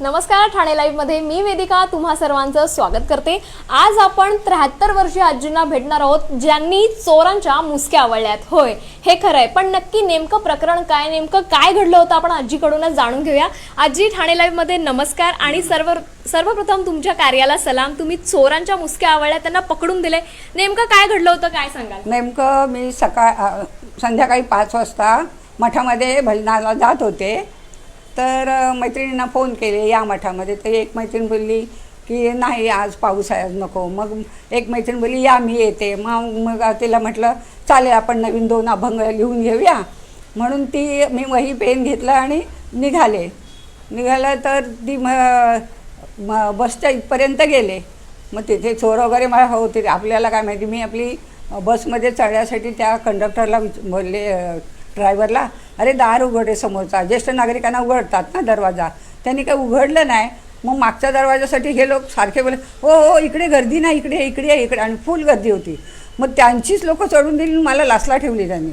नमस्कार ठाणे लाईव्हमध्ये मी वेदिका तुम्हा सर्वांचं स्वागत करते. आज आपण त्र्याहत्तर वर्षीय आजींना भेटणार आहोत ज्यांनी चोरांच्या मुसक्या आवडल्यात. होय हे खरं आहे पण नक्की नेमकं प्रकरण काय नेमकं काय घडलं होतं आपण आजीकडूनच जाणून घेऊया. आजी ठाणे लाईव्हमध्ये नमस्कार आणि सर्व सर्वप्रथम तुमच्या कार्याला सलाम. तुम्ही चोरांच्या मुसक्या आवडल्या त्यांना पकडून दिले. नेमकं काय घडलं होतं काय सांगाल? नेमकं मी सकाळ संध्याकाळी पाच वाजता मठामध्ये भजनाला जात होते. तर मैत्रिणींना फोन केले या मठामध्ये. तर एक मैत्रीण बोलली की नाही आज पाऊस आहे आज नको. मग एक मैत्रीण बोलली या मी येते. मग मग तिला म्हटलं चालेल आपण नवीन दोन अभंग लिहून घेऊया. म्हणून ती मी वही पेन घेतलं आणि निघाले. निघालं तर ती म बसच्या इथपर्यंत गेले. मग तिथे चोर वगैरे मला होते आपल्याला काय माहिती? मी आपली बसमध्ये चढण्यासाठी त्या कंडक्टरला विच बोलले ड्रायव्हरला अरे दार उघडे समोरचा. ज्येष्ठ नागरिकांना उघडतात ना दरवाजा. त्यांनी काही उघडलं नाही. मग मागच्या दरवाजासाठी हे लोक सारखे बोले हो हो इकडे गर्दी नाही इकडे इकडे आहे, इकडे. आणि फुल गर्दी होती. मग त्यांचीच लोकं चढून दिली मला लासला ठेवली त्यांनी.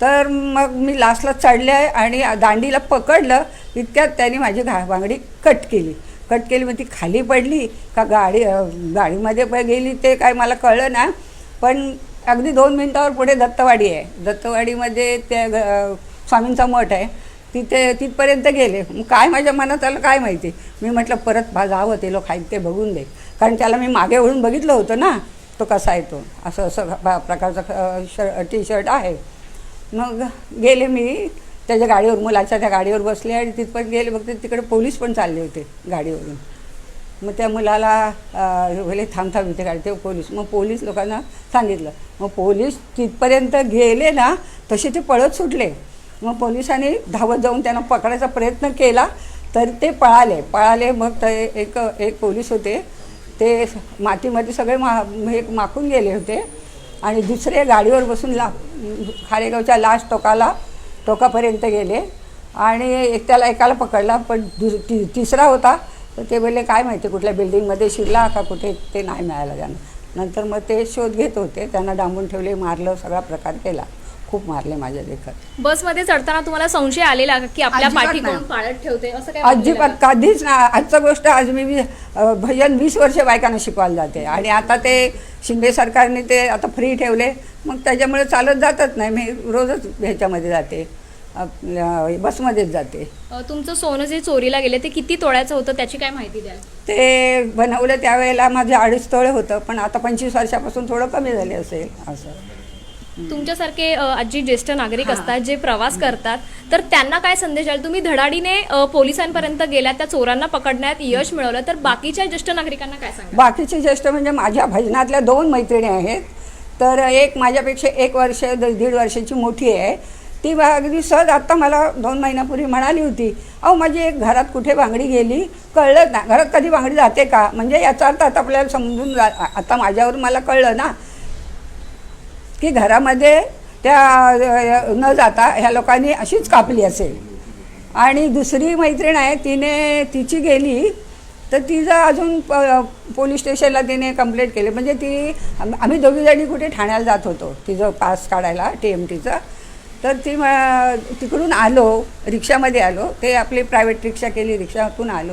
तर मग मी लास्टला चढले आणि दांडीला पकडलं. इतक्यात त्यांनी माझी घा बांगडी कट केली. कट केली मग ती खाली पडली. का गाडी गाडीमध्ये प- गेली ते काय मला कळलं ना. पण अगदी दोन मिनटावर पुढे दत्तवाडी आहे. दत्तवाडीमध्ये त्या स्वामींचा मठ आहे तिथे तिथपर्यंत गेले. काय माझ्या मनात आलं काय माहिती? मी म्हटलं परत भा जावं ते लोक आहेत ते बघून दे. कारण त्याला मी मागे वळून बघितलं होतं ना तो कसा आहे तो. असं असं प्रकारचा शर् टी शर्ट आहे. मग गेले मी त्याच्या गाडीवर मुलाच्या त्या गाडीवर बसले आणि तिथपर्यंत गेले. बघते तिकडे पोलीस पण चालले होते गाडीवरून. मग त्या मुलाला भले बोले थांब थांब इथे गाडी ते पोलीस. मग पोलीस लोकांना सांगितलं. मग पोलीस तिथपर्यंत गेले ना तसे ते पळत सुटले. मग पोलिसांनी धावत जाऊन त्यांना पकडायचा प्रयत्न केला तर ते पळाले. पळाले मग ते एक एक पोलीस होते. ते मातीमध्ये सगळे मा हे माखून गेले होते. आणि दुसरे गाडीवर बसून ला खारेगावच्या लास्ट टोकाला टोकापर्यंत गेले. आणि एक त्याला एकाला पकडला पण दुस ति तिसरा होता. तर ते बोलले काय माहिती कुठल्या बिल्डिंगमध्ये शिरला का कुठे ते नाही मिळालं त्यांना. नंतर मग ते शोध घेत होते. त्यांना डांबून ठेवले मारलं सगळा प्रकार केला. खूप मारले माझ्या देखत बसमध्ये चढताना तुम्हाला संशय आलेला का की आपल्या अजिबात पाठी नाही. कोण पाळत ठेवते? असं काय अजिबात? कधीच ना. आजचा गोष्ट आज मी वी- अ, भजन वीस वर्ष बायकांना शिकवायला जाते. आणि आता ते शिंदे सरकारने ते आता फ्री ठेवले. मग त्याच्यामुळे चालत जातच नाही. मी रोजच ह्याच्यामध्ये जाते. आपल्या बसमध्येच जाते. अ, तुमचं सोनं जे चोरीला गेले ते किती तोळ्याचं होतं? त्याची काय माहिती द्याल? ते बनवलं त्यावेळेला माझे अडीच तोळे होतं. पण आता पंचवीस वर्षापासून थोडं कमी झाले असेल असं. तुमच्यासारखे आजी ज्येष्ठ नागरिक असतात जे प्रवास करतात तर त्यांना काय संदेश द्याल? तुम्ही धडाडीने पोलिसांपर्यंत गेल्या त्या चोरांना पकडण्यात यश मिळवलं तर बाकीच्या ज्येष्ठ नागरिकांना काय सांगा बाकीचे ज्येष्ठ म्हणजे माझ्या भजनातल्या दोन मैत्रिणी आहेत. तर एक माझ्यापेक्षा एक वर्ष दीड वर्षाची मोठी आहे. ती अगदी सहज आत्ता मला दोन महिन्यापूर्वी म्हणाली होती अहो माझी एक घरात कुठे बांगडी गेली? कळलं ना? घरात कधी बांगडी जाते का? म्हणजे याचा अर्थ आता आपल्याला समजून जा आता माझ्यावर मला कळलं ना? की घरामध्ये त्या न जाता ह्या लोकांनी अशीच कापली असेल. आणि दुसरी मैत्रीण आहे तिने तिची गेली तर तिचं अजून प पोलीस स्टेशनला तिने कंप्लेंट केली. म्हणजे ती आम्ही दोघीजणी कुठे ठाण्याला जात होतो तिचं पास काढायला टी एम टीचं. तर ती म- तिकडून आलो रिक्षामध्ये आलो. ते आपली प्रायव्हेट रिक्षा केली रिक्षातून आलो.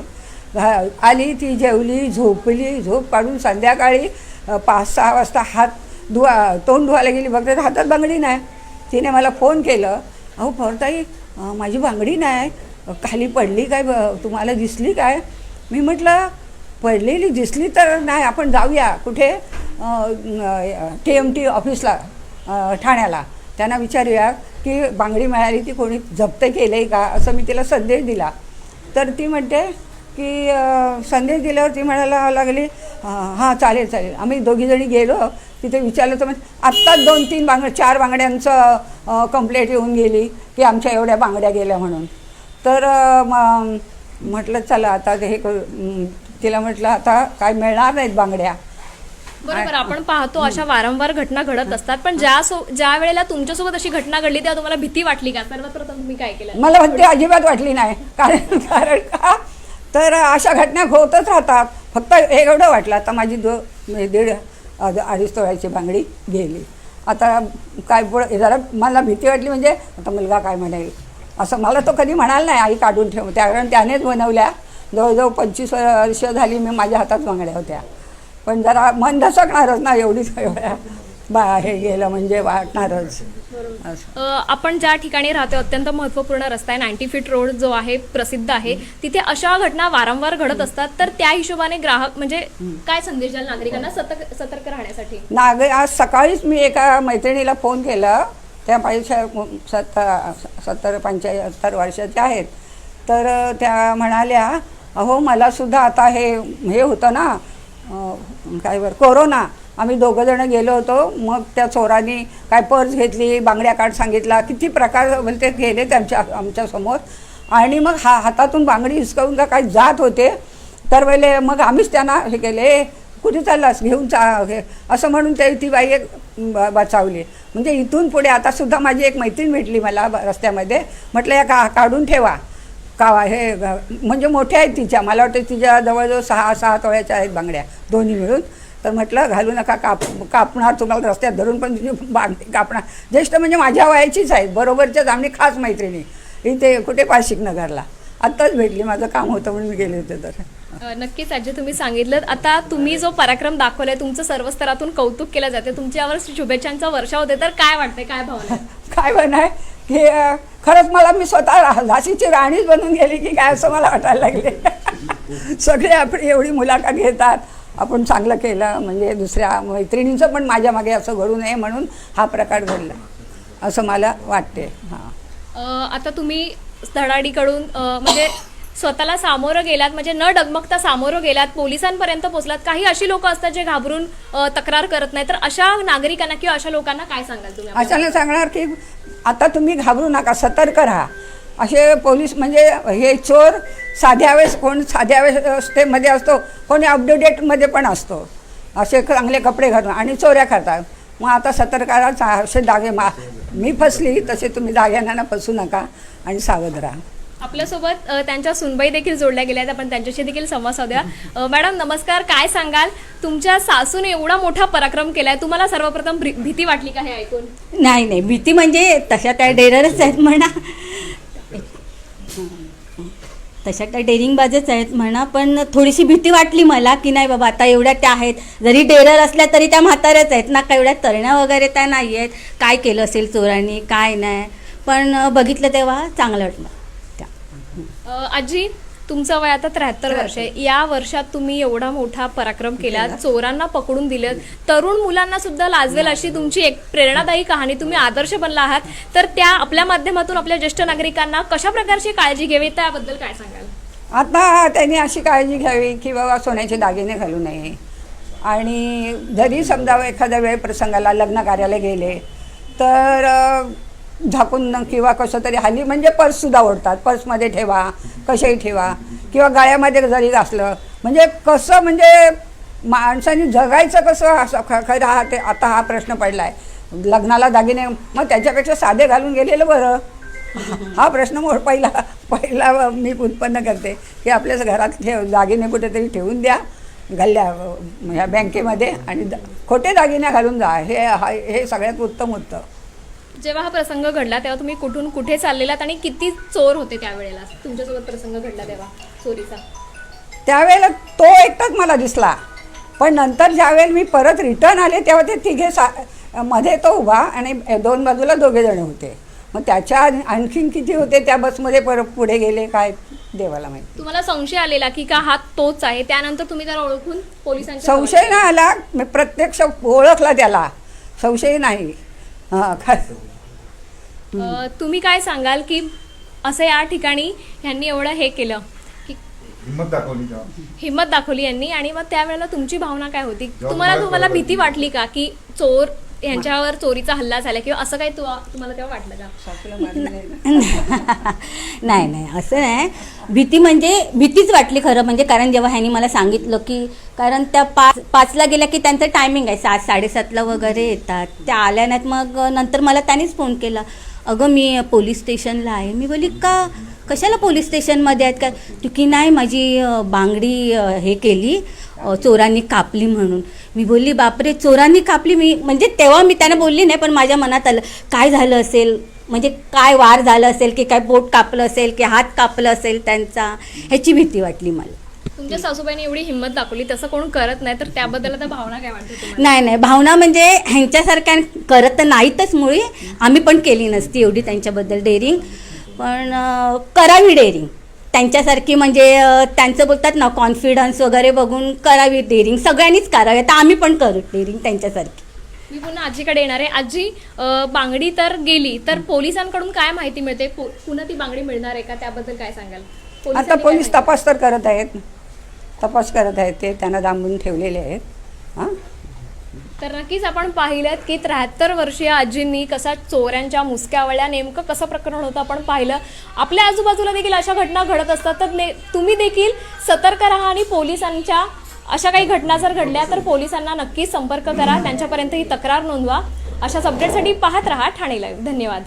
घा- आली ती जेवली झोपली झोप काढून संध्याकाळी पाच सहा वाजता हात धुवा तोंड धुवायला गेली बघते हातात बांगडी नाही. तिने मला फोन केलं. अहो फरताई माझी बांगडी नाही. खाली पडली काय? ब- तुम्हाला दिसली काय? मी म्हटलं पडलेली दिसली तर नाही आपण जाऊया कुठे? टी एम टी ऑफिसला ठाण्याला. त्यांना विचारूया की बांगडी मिळाली ती कोणी जप्त केलं आहे का? असं मी तिला संदेश दिला. तर ती म्हणते की संदेश दिल्यावर ती म्हणायला लागली "हां हां, चालेल चालेल. आम्ही दोघीजणी गेलो. तिथे विचारलं तर म्हणजे आत्ताच दोन तीन बांग चार बांगड्यांचं कंप्लेंट येऊन गेली की आमच्या एवढ्या बांगड्या गेल्या म्हणून. तर म्हटलं चला आता हे तिला म्हटलं आता काय मिळणार नाहीत बांगड्या. बरोबर आपण पाहतो अशा वारंवार घटना घडत असतात. पण ज्या सो ज्या वेळेला तुमच्यासोबत अशी घटना घडली तेव्हा तुम्हाला भीती वाटली का? सर्वात प्रथम तुम्ही काय केलं? मला म्हणते अजिबात वाटली नाही. कारण कारण का? तर अशा घटना होतच राहतात. फक्त हे एवढं वाटलं. आता माझी दो म्हणजे दीड अड- अडीच तोळ्याची बांगडी गेली. आता काय पुढं जरा मला भीती वाटली म्हणजे आता मुलगा काय म्हणेल असं मला तो कधी म्हणाल नाही आई काढून ठेव. त्या कारण त्यानेच बनवल्या. जवळजवळ पंचवीस वर्ष झाली मी माझ्या हातात बांगड्या होत्या. पण जरा मन धसकणारच ना एवढीच एवढ्या बा हे गेलं म्हणजे वाटणारच. असं. अ, आपण ज्या ठिकाणी राहतो अत्यंत महत्त्वपूर्ण रस्ता आहे नाईन्टी फीट रोड जो आहे प्रसिद्ध आहे. तिथे अशा घटना वारंवार घडत असतात. तर त्या हिशोबाने ग्राहक म्हणजे काय संदेश द्याल नागरिकांना सतर्क सतर्क राहण्यासाठी? नाग आज सकाळीच मी एका मैत्रिणीला फोन केला. त्या पाहिजे सत्तर सत्तर पंच्याहत्तर वर्षाच्या आहेत. तर त्या म्हणाल्या अहो मला सुद्धा आता हे हे होतं ना अं, काय बरं कोरोना. आम्ही दोघं जण गेलो होतो. मग त्या चोरांनी काय पर्स घेतली बांगड्या काढ सांगितला किती प्रकार म्हणजे ते गेले त्यांच्या आमच्यासमोर आणि मग हा हातातून बांगडी हिसकावून का काय जात होते तर वेळेला मग आम्हीच त्यांना हे केले कुठे चाललास? घेऊन चा हे. असं म्हणून ते ती बाई एक ब- बचावली. म्हणजे इथून पुढे आता सुद्धा माझी एक मैत्रीण भेटली मला रस्त्यामध्ये. म्हटलं या का काढून ठेवा. का हे म्हणजे मोठ्या आहेत तिच्या. मला वाटतं तिच्या जवळजवळ सहा सहा तोळ्याच्या आहेत बांगड्या दोन्ही मिळून. तर म्हटलं घालू नका काप कापणार तुम्हाला रस्त्यात धरून पण बांगडी कापणार. ज्येष्ठ म्हणजे माझ्या वयाचीच आहेत बरोबरच्याच आम्ही खास मैत्रिणी. इथे कुठे पाशिक नगरला. आत्ताच भेटली माझं काम होतं म्हणून मी गेले होते तर. नक्कीच आजी तुम्ही सांगितलं आता तुम्ही जो पराक्रम दाखवलाय तुमचं सर्व स्तरातून कौतुक केलं जाते तुमच्यावर शुभेच्छांचा वर्षा होते तर काय वाटतंय काय भावना आहे? काय बनाय की अं, खरंच मला मी स्वतः झाशीची राणीच बनून गेली की काय असं मला वाटायला लागले. सगळे आपली एवढी मुलाखत घेतात. आपण चांगलं केलं म्हणजे दुसऱ्या मैत्रिणींचं पण माझ्या मागे असं घडू नये म्हणून हा प्रकार घडला. असं मला वाटते हां. आता तुम्ही धडाडीकडून म्हणजे स्वतःला सामोरं गेलात म्हणजे न डगमगता सामोरं गेलात पोलिसांपर्यंत पोहोचलात काही अशी लोक असतात जे घाबरून तक्रार करत नाही तर अशा नागरिकांना किंवा अशा लोकांना काय सांगाल तुम्ही? अशाने सांगणार की आता तुम्ही घाबरू नका सतर्क राहा. असे पोलीस म्हणजे हे चोर साध्या वेळेस कोण साध्या व्यवस्थेमध्ये असतो कोणी अपडेटेडमध्ये पण असतो. असे चांगले कपडे घालून आणि चोऱ्या करतात. मग आता सतर्क राहा चा- असे दागे मा मी फसली तसे तुम्ही दाग्यांना फसू नका आणि सावध राहा. आपल्यासोबत त्यांच्या सुनबाई देखील जोडल्या गेल्या आहेत. आपण त्यांच्याशी देखील संवाद साधूया. मॅडम नमस्कार. काय सांगाल? तुमच्या सासूने एवढा मोठा पराक्रम केलाय. तुम्हाला सर्वप्रथम भीती वाटली का हे ऐकून? नाही नाही. भीती म्हणजे तशा त्या डेररच आहेत म्हणा. तशा त्या डेरिंगबाजच आहेत म्हणा पण थोडीशी भीती वाटली मला की नाही बाबा आता एवढ्या त्या आहेत. जरी डेरर असल्या तरी त्या म्हाताऱ्याच आहेत ना का एवढ्या तरण्या वगैरे त्या नाही आहेत. काय केलं असेल चोरांनी काय नाही. पण बघितलं तेव्हा चांगलं वाटलं. त्या. आजी तुमचं वय आता त्र्याहत्तर वर्ष आहे. या वर्षात तुम्ही एवढा मोठा पराक्रम केला. चोरांना पकडून दिलं. तरुण मुलांना सुद्धा लाजवेल अशी तुमची एक प्रेरणादायी कहाणी. तुम्ही आदर्श बनला आहात. तर त्या आपल्या माध्यमातून आपल्या ज्येष्ठ नागरिकांना कशा प्रकारची काळजी घ्यावी? त्याबद्दल काय सांगाल? आता त्यांनी अशी काळजी घ्यावी की बाबा सोन्याचे दागिने घालू नये. आणि जरी समजा एखाद्या वेळ प्रसंगाला लग्न कार्याला गेले तर झाकून किंवा कसं तरी हल्ली म्हणजे पर्ससुद्धा ओढतात. पर्समध्ये ठेवा कसेही ठेवा. किंवा गाळ्यामध्ये जरी असलं म्हणजे कसं म्हणजे माणसाने जगायचं कसं असं ख खरं हा ते आता हा प्रश्न पडला आहे लग्नाला दागिने मग त्याच्यापेक्षा साधे घालून गेलेलं बरं. हा प्रश्न मोठ पहिला पहिला मी उत्पन्न करते. की आपल्याच घरात ठेव दागिने कुठेतरी ठेवून द्या. घालल्या ह्या बँकेमध्ये आणि द- खोटे दागिने घालून जा. हे हा- हे सगळ्यात उत्तम उत्तम जेव्हा हा प्रसंग घडला तेव्हा तुम्ही कुठून कुठे चाललेलात आणि किती चोर होते त्यावेळेला? तुमच्यासोबत प्रसंग घडला तेव्हा चोरीचा. त्यावेळेला तो एकटाच मला दिसला. पण नंतर ज्यावेळेला मी परत रिटर्न आले तेव्हा ते तिघे सा मध्ये तो उभा आणि दोन बाजूला दोघे जण होते. मग त्याच्या आणखीन किती होते त्या बसमध्ये परत पुढे गेले काय देवाला माहिती. तुम्हाला संशय आलेला की का हा तोच आहे? त्यानंतर तुम्ही त्याला ओळखून पोलिसांच्या संशय नाही आला. मी प्रत्यक्ष ओळखला त्याला. संशय नाही. हां काय? अ, तुम्ही काय सांगाल की असं या ठिकाणी ह्यांनी एवढं हे केलं की हिंमत दाखवली तेव्हा. हिंमत दाखवली यांनी आणि मग त्यावेळेला तुमची भावना काय होती? तुम्हाला तुम्हाला भीती वाटली का की चोर यांच्यावर चोरीचा हल्ला झाला किंवा असं काही तुम्हाला तेव्हा वाटलं का? नाही. नाही असं नाही भीती म्हणजे भीतीच वाटली खरं म्हणजे कारण जेव्हा ह्यांनी मला सांगितलं की कारण त्या पाच पाचला गेल्या की त्यांचं टायमिंग आहे. सात साडेसातला वगैरे येतात. त्या आल्या नाहीत मग नंतर मला त्यांनीच फोन केला. अगं मी पोलीस स्टेशनला आहे. मी बोली का? कशाला पोलीस स्टेशनमध्ये आहेत का? तू की नाही माझी बांगडी हे केली चोरांनी कापली म्हणून. मी बोलली बापरे चोरांनी कापली? मी म्हणजे तेव्हा मी त्यांना बोलली नाही पण माझ्या मनात आलं काय झालं असेल? म्हणजे काय वार झालं असेल? की काय बोट कापलं असेल? की हात कापलं असेल त्यांचा? ह्याची भीती वाटली मला. तुमच्या सासूबाईने एवढी हिंमत दाखवली तसं कोण करत नाही तर त्याबद्दल आता भावना काय वाटते नाही नाही. भावना म्हणजे ह्यांच्यासारख्या करत तर नाहीतच मुळी. आम्ही पण केली नसती एवढी त्यांच्याबद्दल डेअरिंग. पण करावी डेअरिंग त्यांच्यासारखी म्हणजे त्यांचं बोलतात ना कॉन्फिडन्स वगैरे बघून करावी डेअरिंग सगळ्यांनीच करावी. आता आम्ही पण करू डेअरिंग त्यांच्यासारखी. मी पुन्हा आजीकडे येणार आहे. आजी बांगडी तर गेली तर पोलिसांकडून काय माहिती मिळते? पो- पुन्हा ती बांगडी मिळणार आहे का? त्याबद्दल काय सांगाल? आता पोलीस तपास तर करत आहेत. तपास करत आहेत ते त्यांना दांबून ठेवलेले आहेत. हां? तर नक्कीच आपण पाहिलं की त्र्याहत्तर वर्षीय आजींनी कसा चोऱ्यांच्या मुसक्यावळ्या नेमकं कसं प्रकरण होतं आपण पाहिलं. आपल्या आजूबाजूला देखील अशा घटना घडत असतात. तर ने तुम्ही देखील सतर्क राहा आणि पोलिसांच्या अशा काही घटना जर घडल्या तर पोलिसांना नक्कीच संपर्क करा. त्यांच्यापर्यंत ही तक्रार नोंदवा. अशाच अपडेटसाठी पाहत राहा ठाणे लाईव्ह धन्यवाद.